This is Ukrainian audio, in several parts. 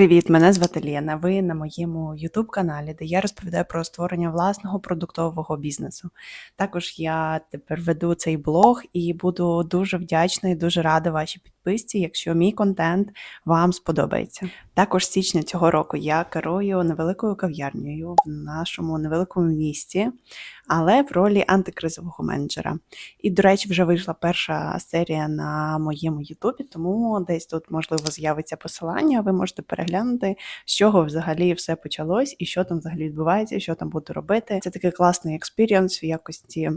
Привіт, мене звати Лєна. Ви на моєму youtube каналі, де я розповідаю про створення власного продуктового бізнесу. Також я тепер веду цей блог і буду дуже вдячна і дуже рада вашій підписці, якщо мій контент вам сподобається. Також січня цього року я керую невеликою кав'ярнею в нашому невеликому місті, але в ролі антикризового менеджера. І, до речі, вже вийшла перша серія на моєму Ютубі, тому десь тут, можливо, з'явиться посилання. Ви можете переглянути, з чого взагалі все почалось і що там взагалі відбувається, що там буду робити. Це такий класний експірієнс в якості.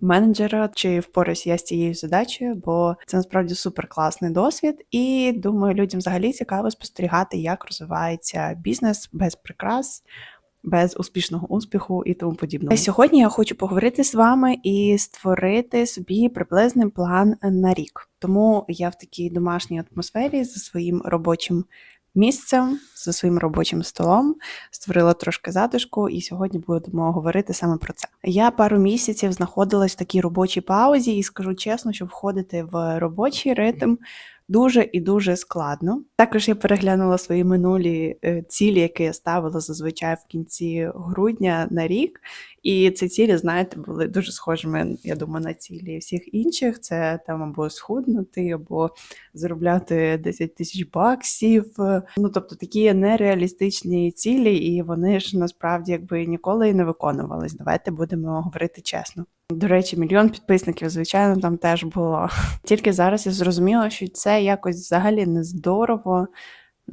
Менеджера, чи впораюсь я з цією задачею, бо це насправді супер класний досвід, і думаю, людям взагалі цікаво спостерігати, як розвивається бізнес без прикрас, без успішного успіху і тому подібного. Сьогодні я хочу поговорити з вами і створити собі приблизний план на рік. Тому я в такій домашній атмосфері за своїм робочим місцем, за своїм робочим столом створила трошки затишку, і сьогодні будемо говорити саме про це. Я пару місяців знаходилась в такій робочій паузі, і скажу чесно, що входити в робочий ритм дуже і дуже складно. Також я переглянула свої минулі е, цілі, які я ставила зазвичай в кінці грудня на рік. І ці цілі, знаєте, були дуже схожими, я думаю, на цілі всіх інших. Це там або схуднути, або заробляти 10 тисяч баксів. Ну тобто такі нереалістичні цілі, і вони ж насправді якби ніколи і не виконувались. Давайте будемо говорити чесно. До речі, мільйон підписників, звичайно, там теж було. Тільки зараз я зрозуміла, що це якось взагалі не здорово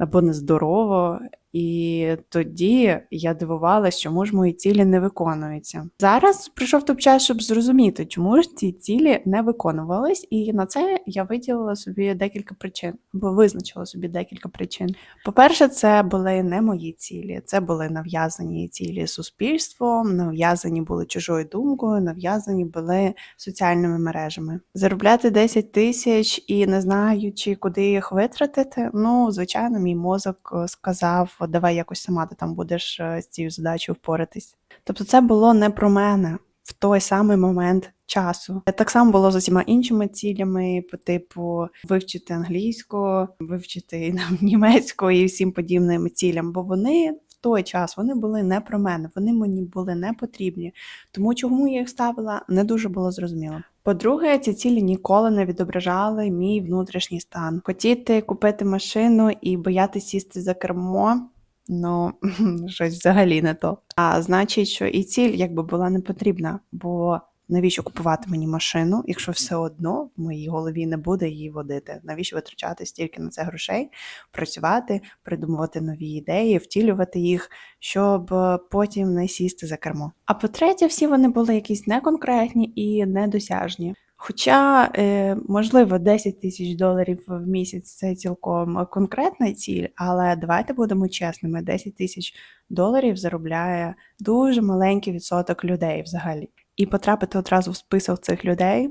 або нездорово. І тоді я дивувалася, чому ж мої цілі не виконуються. Зараз прийшов той час, щоб зрозуміти, чому ж ці цілі не виконувались, і на це я виділила собі декілька причин, або визначила собі декілька причин. По-перше, це були не мої цілі, це були нав'язані цілі суспільством, нав'язані були чужою думкою, нав'язані були соціальними мережами. Заробляти 10 тисяч і не знаючи, куди їх витратити. Ну, звичайно, мій мозок сказав давай якось сама ти там будеш е, з цією задачею впоратись. Тобто це було не про мене в той самий момент часу. Так само було з усіма іншими цілями, по типу вивчити англійську, вивчити німецьку і всім подібним цілям, бо вони. Той час вони були не про мене, вони мені були не потрібні. Тому чому я їх ставила, не дуже було зрозуміло. По-друге, ці цілі ніколи не відображали мій внутрішній стан. Хотіти купити машину і боятися сісти за кермо ну щось взагалі не то. А значить, що і ціль якби була не потрібна, бо навіщо купувати мені машину, якщо все одно в моїй голові не буде її водити? Навіщо витрачати стільки на це грошей, працювати, придумувати нові ідеї, втілювати їх, щоб потім не сісти за кермо? А по-третє, всі вони були якісь неконкретні і недосяжні. Хоча, е, можливо, 10 тисяч доларів в місяць це цілком конкретна ціль, але давайте будемо чесними: 10 тисяч доларів заробляє дуже маленький відсоток людей взагалі. І потрапити одразу в список цих людей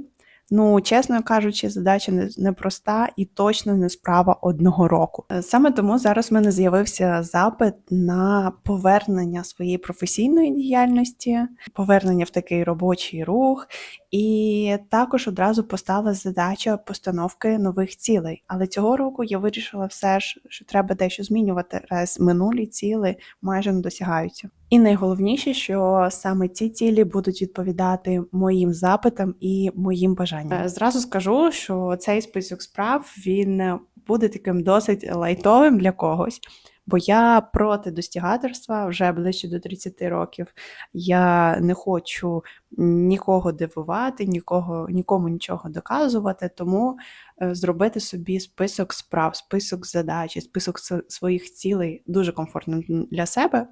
Ну, чесно кажучи, задача непроста і точно не справа одного року. Е, саме тому зараз в мене з'явився запит на повернення своєї професійної діяльності, повернення в такий робочий рух, і також одразу постала задача постановки нових цілей. Але цього року я вирішила все ж, що треба дещо змінювати, раз минулі ціли майже не досягаються. І найголовніше, що саме ці цілі будуть відповідати моїм запитам і моїм бажанням. Е, зразу скажу, що цей список справ він буде таким досить лайтовим для когось. Бо я проти достігаторства вже ближче до 30 років. Я не хочу нікого дивувати, нікого, нікому нічого доказувати, тому е, зробити собі список справ, список задач, список своїх цілей дуже комфортним для себе.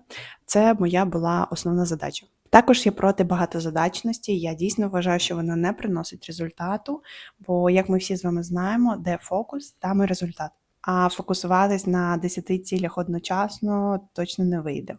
Це моя була основна задача. Також я проти багатозадачності. Я дійсно вважаю, що вона не приносить результату, бо, як ми всі з вами знаємо, де фокус, там і результат а фокусуватись на 10 цілях одночасно точно не вийде.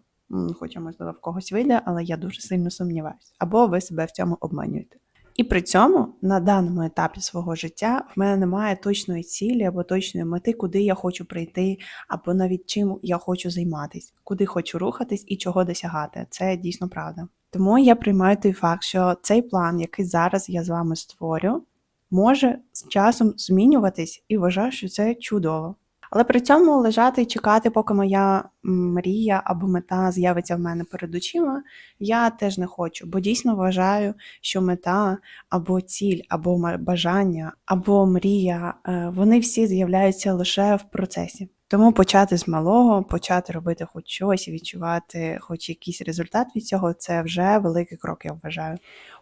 Хоча, можливо, в когось вийде, але я дуже сильно сумніваюся. Або ви себе в цьому обманюєте. І при цьому на даному етапі свого життя в мене немає точної цілі або точної мети, куди я хочу прийти, або навіть чим я хочу займатися, куди хочу рухатись і чого досягати. Це дійсно правда. Тому я приймаю той факт, що цей план, який зараз я з вами створю, може з часом змінюватись і вважаю, що це чудово. Але при цьому лежати і чекати, поки моя мрія або мета з'явиться в мене перед очима, я теж не хочу, бо дійсно вважаю, що мета або ціль, або бажання, або мрія, е, вони всі з'являються лише в процесі. Тому почати з малого, почати робити хоч щось, відчувати хоч якийсь результат від цього, це вже великий крок, я вважаю.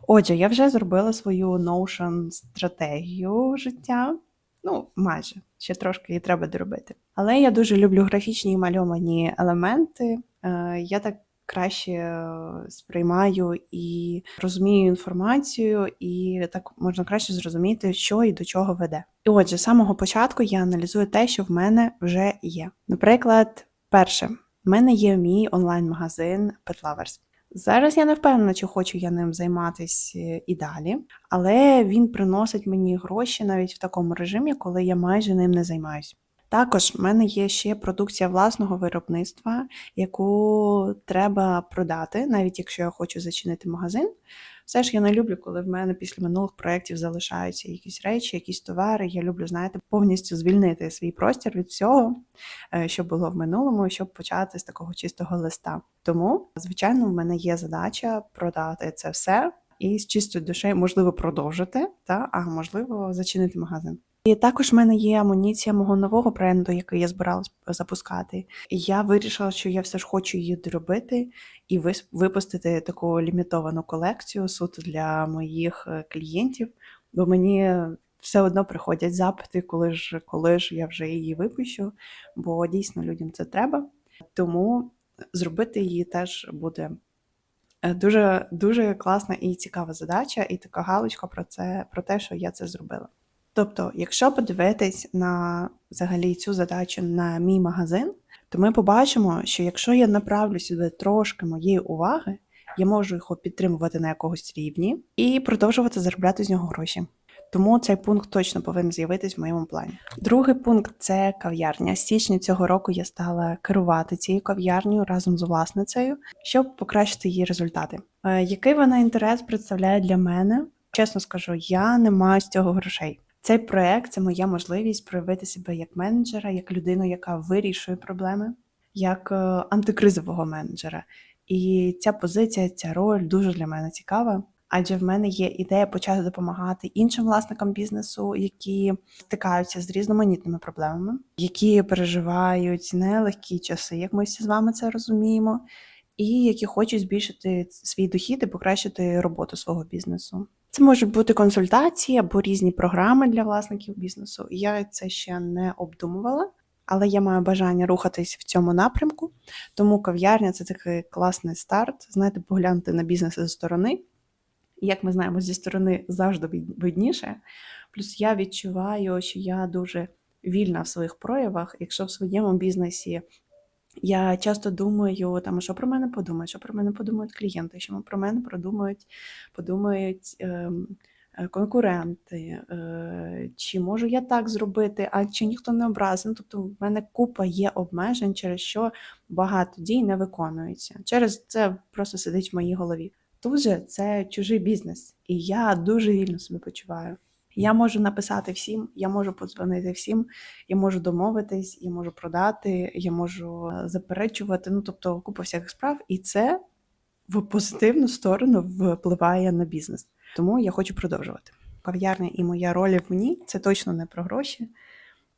Отже, я вже зробила свою Notion стратегію життя. Ну, майже ще трошки її треба доробити. Але я дуже люблю графічні і мальовані елементи. Е, Я так краще е, сприймаю і розумію інформацію, і так можна краще зрозуміти, що і до чого веде. І отже, з самого початку я аналізую те, що в мене вже є. Наприклад, перше, в мене є мій онлайн-магазин Pet Lovers. Зараз я не впевнена, чи хочу я ним займатися і далі, але він приносить мені гроші навіть в такому режимі, коли я майже ним не займаюсь. Також в мене є ще продукція власного виробництва, яку треба продати, навіть якщо я хочу зачинити магазин. Все ж я не люблю, коли в мене після минулих проєктів залишаються якісь речі, якісь товари. Я люблю, знаєте, повністю звільнити свій простір від всього, е, що було в минулому, щоб почати з такого чистого листа. Тому, звичайно, в мене є задача продати це все і з чистою душею, можливо, продовжити, та, а можливо, зачинити магазин. І також в мене є амуніція мого нового бренду, який я збиралась запускати. І я вирішила, що я все ж хочу її доробити і випустити таку лімітовану колекцію суто для моїх е, клієнтів, бо мені все одно приходять запити, коли ж, коли ж я вже її випущу, бо дійсно людям це треба. Тому зробити її теж буде е, дуже, дуже класна і цікава задача, і така галочка про це, про те, що я це зробила. Тобто, якщо подивитись на взагалі цю задачу на мій магазин, то ми побачимо, що якщо я направлю сюди трошки моєї уваги, я можу його підтримувати на якогось рівні і продовжувати заробляти з нього гроші. Тому цей пункт точно повинен з'явитись в моєму плані. Другий пункт це кав'ярня. З січня цього року я стала керувати цією кав'ярнею разом з власницею, щоб покращити її результати. Е, Який вона інтерес представляє для мене? Чесно скажу, я не маю з цього грошей. Цей проект це моя можливість проявити себе як менеджера, як людину, яка вирішує проблеми, як е, антикризового менеджера. І ця позиція, ця роль дуже для мене цікава. Адже в мене є ідея почати допомагати іншим власникам бізнесу, які стикаються з різноманітними проблемами, які переживають нелегкі часи, як ми всі з вами це розуміємо, і які хочуть збільшити свій дохід і покращити роботу свого бізнесу. Це можуть бути консультації або різні програми для власників бізнесу. Я це ще не обдумувала, але я маю бажання рухатись в цьому напрямку. Тому кав'ярня це такий класний старт. Знаєте, поглянути на бізнес зі сторони. Як ми знаємо, зі сторони завжди вид- видніше. Плюс я відчуваю, що я дуже вільна в своїх проявах. Якщо в своєму бізнесі я часто думаю, там, що про мене подумають, що про мене подумають клієнти, що про мене продумають, подумають ем, е, конкуренти, е, чи можу я так зробити, а чи ніхто не образив. Ну, тобто в мене купа є обмежень, через що багато дій не виконується. Через це просто сидить в моїй голові. Тут же це чужий бізнес, і я дуже вільно себе почуваю. Я можу написати всім, я можу подзвонити всім, я можу домовитись, я можу продати, я можу е, заперечувати. Ну тобто купа всяких справ, і це в позитивну сторону впливає на бізнес. Тому я хочу продовжувати. Кав'ярня і моя роль в ній це точно не про гроші,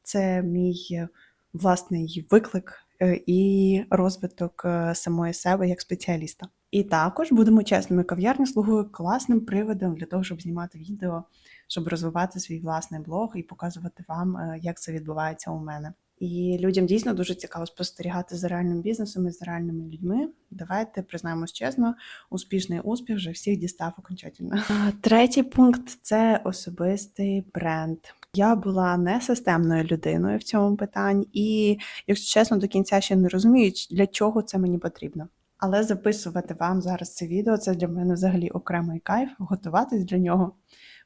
це мій е, власний виклик е, і розвиток самої себе як спеціаліста. І також будемо чесними, кав'ярня слугує класним приводом для того, щоб знімати відео, щоб розвивати свій власний блог і показувати вам, е, як це відбувається у мене. І людям дійсно дуже цікаво спостерігати за реальним бізнесом і за реальними людьми. Давайте признаємось чесно, успішний успіх вже всіх дістав окончательно. Третій пункт це особистий бренд. Я була не системною людиною в цьому питанні, і, якщо чесно, до кінця ще не розумію, для чого це мені потрібно. Але записувати вам зараз це відео це для мене взагалі окремий кайф, готуватись для нього.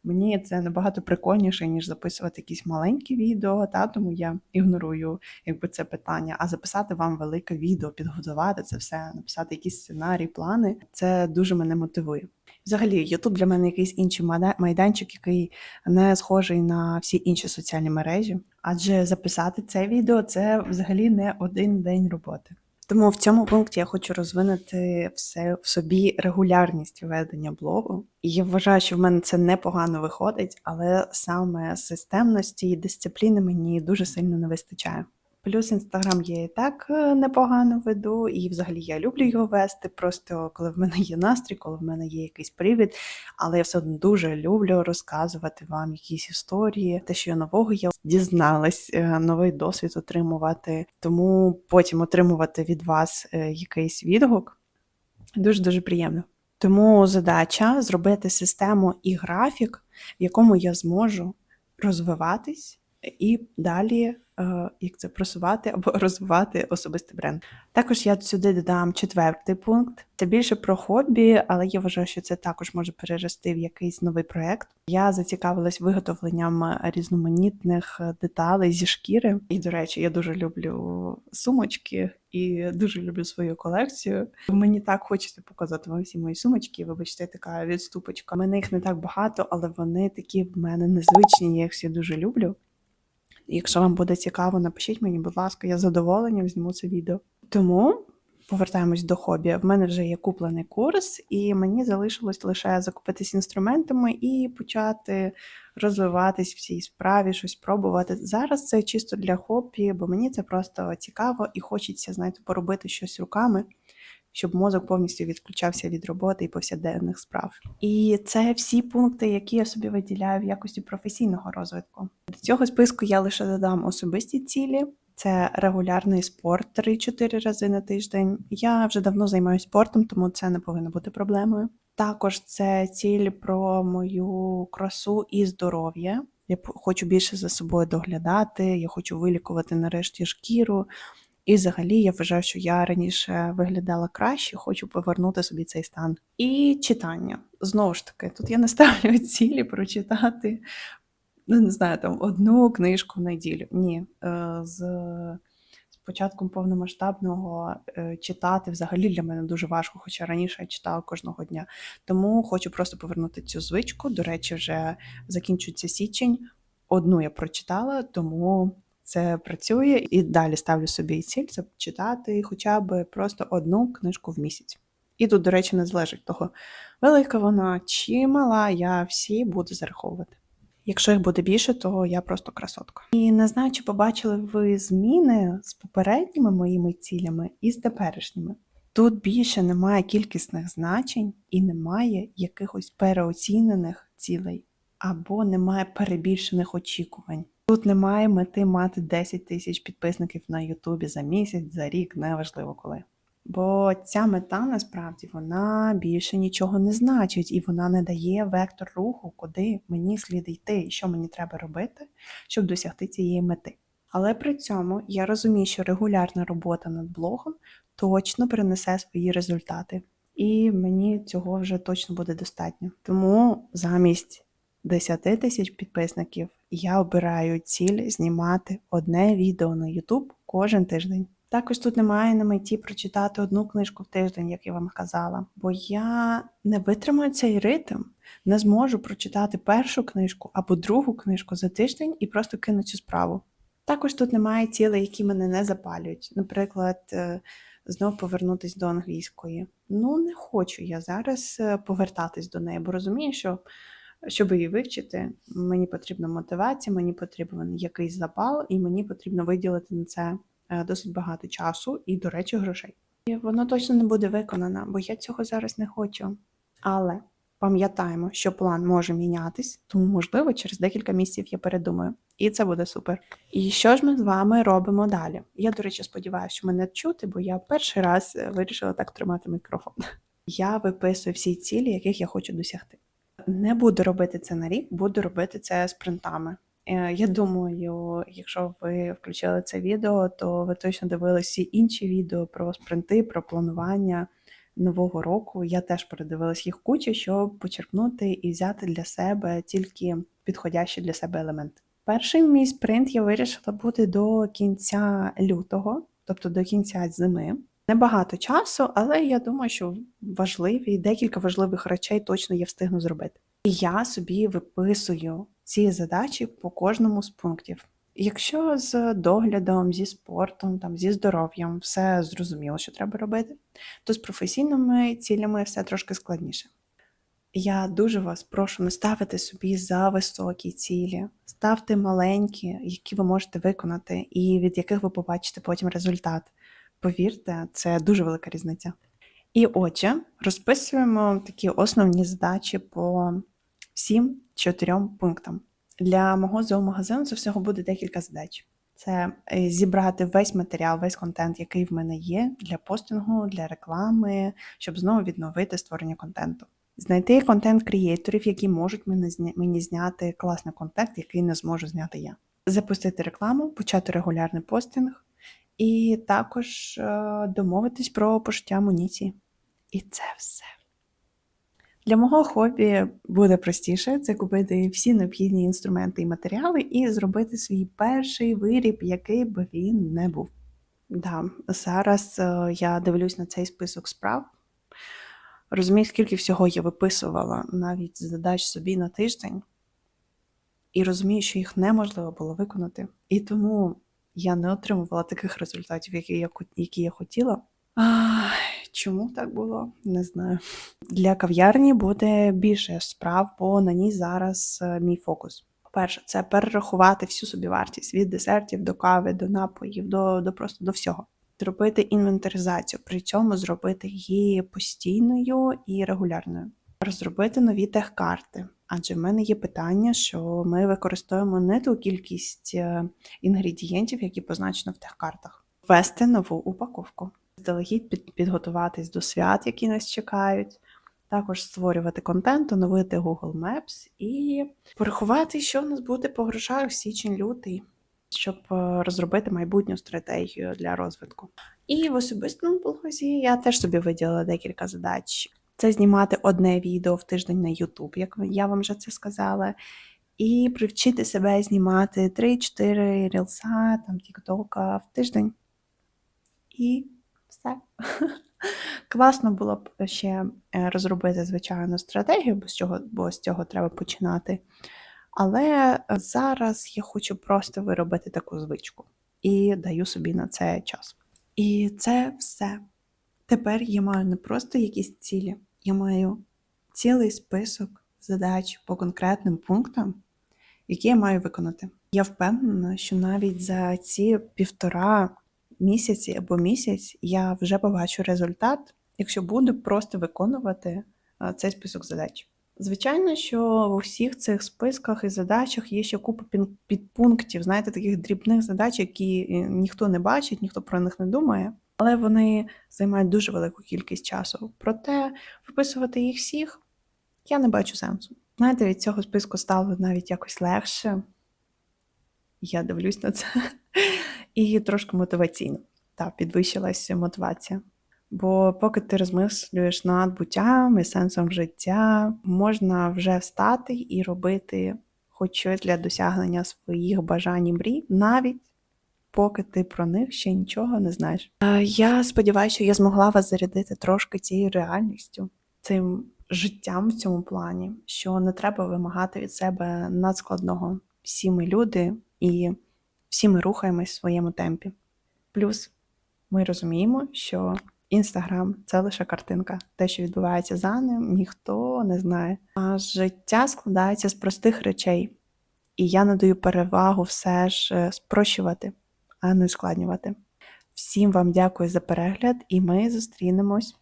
Мені це набагато прикольніше, ніж записувати якісь маленькі відео, та тому я ігнорую якби це питання. А записати вам велике відео, підготувати це все, написати якісь сценарії, плани це дуже мене мотивує. Взагалі, Ютуб для мене якийсь інший майда- майданчик, який не схожий на всі інші соціальні мережі. Адже записати це відео це взагалі не один день роботи. Тому в цьому пункті я хочу розвинути все в собі регулярність ведення блогу. І я вважаю, що в мене це непогано виходить, але саме системності і дисципліни мені дуже сильно не вистачає. Плюс інстаграм я і так е, непогано веду, і взагалі я люблю його вести. Просто коли в мене є настрій, коли в мене є якийсь привід, але я все одно дуже люблю розказувати вам якісь історії, те, що я нового я дізналась, е, новий досвід отримувати. Тому потім отримувати від вас е, якийсь відгук дуже дуже приємно. Тому задача зробити систему і графік, в якому я зможу розвиватись і далі як це просувати або розвивати особистий бренд. Також я сюди додам четвертий пункт. Це більше про хобі, але я вважаю, що це також може перерости в якийсь новий проект. Я зацікавилась виготовленням різноманітних деталей зі шкіри. І, до речі, я дуже люблю сумочки і дуже люблю свою колекцію. Мені так хочеться показати вам всі мої сумочки. Вибачте, така відступочка. У мене їх не так багато, але вони такі в мене незвичні. Я їх всі дуже люблю. Якщо вам буде цікаво, напишіть мені, будь ласка, я з задоволенням зніму це відео. Тому повертаємось до хобі. В мене вже є куплений курс, і мені залишилось лише закупитись інструментами і почати розвиватись в цій справі, щось пробувати. Зараз це чисто для хобі, бо мені це просто цікаво і хочеться, знаєте, поробити щось руками. Щоб мозок повністю відключався від роботи і повсякденних справ. І це всі пункти, які я собі виділяю в якості професійного розвитку. До цього списку я лише додам особисті цілі. Це регулярний спорт 3-4 рази на тиждень. Я вже давно займаюся спортом, тому це не повинно бути проблемою. Також це ціль про мою красу і здоров'я. Я хочу більше за собою доглядати, я хочу вилікувати нарешті шкіру. І взагалі я вважаю, що я раніше виглядала краще, хочу повернути собі цей стан. І читання. Знову ж таки, тут я не ставлю цілі прочитати, ну не знаю, там одну книжку в неділю. Ні. Е, з початком повномасштабного е, читати взагалі для мене дуже важко, хоча раніше я читала кожного дня. Тому хочу просто повернути цю звичку. До речі, вже закінчується січень. Одну я прочитала, тому це працює і далі ставлю собі ціль це читати хоча б просто одну книжку в місяць. І тут, до речі, не залежить того, велика вона чи мала, я всі буду зараховувати. Якщо їх буде більше, то я просто красотка. І не знаю, чи побачили ви зміни з попередніми моїми цілями і з теперішніми. Тут більше немає кількісних значень і немає якихось переоцінених цілей, або немає перебільшених очікувань. Тут немає мети мати 10 тисяч підписників на Ютубі за місяць, за рік, неважливо коли. Бо ця мета насправді вона більше нічого не значить, і вона не дає вектор руху, куди мені слід йти, і що мені треба робити, щоб досягти цієї мети. Але при цьому я розумію, що регулярна робота над блогом точно принесе свої результати, і мені цього вже точно буде достатньо. Тому замість 10 тисяч підписників я обираю ціль знімати одне відео на YouTube кожен тиждень. Також тут немає на меті прочитати одну книжку в тиждень, як я вам казала, бо я не витримаю цей ритм, не зможу прочитати першу книжку або другу книжку за тиждень і просто кину цю справу. Також тут немає цілей, які мене не запалюють. Наприклад, е, знов повернутися до англійської. Ну, не хочу я зараз е, повертатись до неї, бо розумію, що щоб її вивчити, мені потрібна мотивація, мені потрібен якийсь запал, і мені потрібно виділити на це е, досить багато часу і, до речі, грошей. І воно точно не буде виконано, бо я цього зараз не хочу. Але пам'ятаємо, що план може мінятись, тому, можливо, через декілька місяців я передумаю. І це буде супер. І що ж ми з вами робимо далі? Я, до речі, сподіваюся, що мене чути, бо я перший раз е, вирішила так тримати мікрофон. Я виписую всі цілі, яких я хочу досягти. Не буду робити це на рік, буду робити це спринтами. Е, я думаю, якщо ви включили це відео, то ви точно дивилися всі інші відео про спринти, про планування нового року. Я теж передивилась їх кучу, щоб почерпнути і взяти для себе тільки підходящий для себе елемент. Перший мій спринт я вирішила бути до кінця лютого, тобто до кінця зими. Небагато часу, але я думаю, що важливі декілька важливих речей точно я встигну зробити. І я собі виписую ці задачі по кожному з пунктів. Якщо з доглядом, зі спортом, там, зі здоров'ям все зрозуміло, що треба робити, то з професійними цілями все трошки складніше. Я дуже вас прошу не ставити собі за високі цілі, ставте маленькі, які ви можете виконати, і від яких ви побачите потім результат. Повірте, це дуже велика різниця. І отже, розписуємо такі основні задачі по всім чотирьом пунктам. Для мого зоомагазину це всього буде декілька задач. Це е, зібрати весь матеріал, весь контент, який в мене є для постингу, для реклами, щоб знову відновити створення контенту. Знайти контент-креаторів, які можуть мені зняти класний контент, який не зможу зняти я. Запустити рекламу, почати регулярний постинг, і також е, домовитись про пошиття амуніції. І це все. Для мого хобі буде простіше це купити всі необхідні інструменти і матеріали і зробити свій перший виріб, який би він не був. Да, зараз е, я дивлюсь на цей список справ. Розумію, скільки всього я виписувала навіть задач собі на тиждень, і розумію, що їх неможливо було виконати. І тому я не отримувала таких результатів, які я, які я хотіла. Ах, чому так було? Не знаю. Для кав'ярні буде більше справ, бо на ній зараз е, мій фокус. По-перше, це перерахувати всю собівартість від десертів до кави, до напоїв, до, до просто до всього. Зробити інвентаризацію, при цьому зробити її постійною і регулярною. Розробити нові техкарти, адже в мене є питання, що ми використовуємо не ту кількість е, інгредієнтів, які позначено в техкартах. Ввести нову упаковку, заздалегідь під, підготуватись до свят, які нас чекають, також створювати контент, оновити Google Maps і порахувати, що в нас буде по грошах січень-лютий, щоб е, розробити майбутню стратегію для розвитку. І в особистому блозі я теж собі виділила декілька задач. Це знімати одне відео в тиждень на YouTube, як я вам вже це сказала, і привчити себе знімати 3-4 рілса, там тіктока в тиждень. І все. Класно було б ще е, розробити звичайну стратегію, бо з чого, бо з цього треба починати. Але зараз я хочу просто виробити таку звичку і даю собі на це час. І це все. Тепер я маю не просто якісь цілі, я маю цілий список задач по конкретним пунктам, які я маю виконати. Я впевнена, що навіть за ці півтора місяці або місяць я вже побачу результат, якщо буду просто виконувати цей список задач. Звичайно, що у всіх цих списках і задачах є ще купа підпунктів, знаєте, таких дрібних задач, які е, ніхто не бачить, ніхто про них не думає, але вони займають дуже велику кількість часу. Проте виписувати їх всіх я не бачу сенсу. Знаєте, від цього списку стало навіть якось легше. Я дивлюсь на це. І трошки мотиваційно. Так, підвищилася мотивація. Бо поки ти розмислюєш над буттям і сенсом життя, можна вже встати і робити хоч щось для досягнення своїх бажань і мрій, навіть поки ти про них ще нічого не знаєш. Е, Я сподіваюся, що я змогла вас зарядити трошки цією реальністю, цим життям в цьому плані, що не треба вимагати від себе надскладного. Всі ми люди і всі ми рухаємось в своєму темпі. Плюс ми розуміємо, що Інстаграм це лише картинка. Те, що відбувається за ним, ніхто не знає. А життя складається з простих речей, і я надаю перевагу все ж е, спрощувати, а не ускладнювати. Всім вам дякую за перегляд, і ми зустрінемось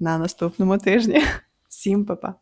на наступному тижні. Всім па-па!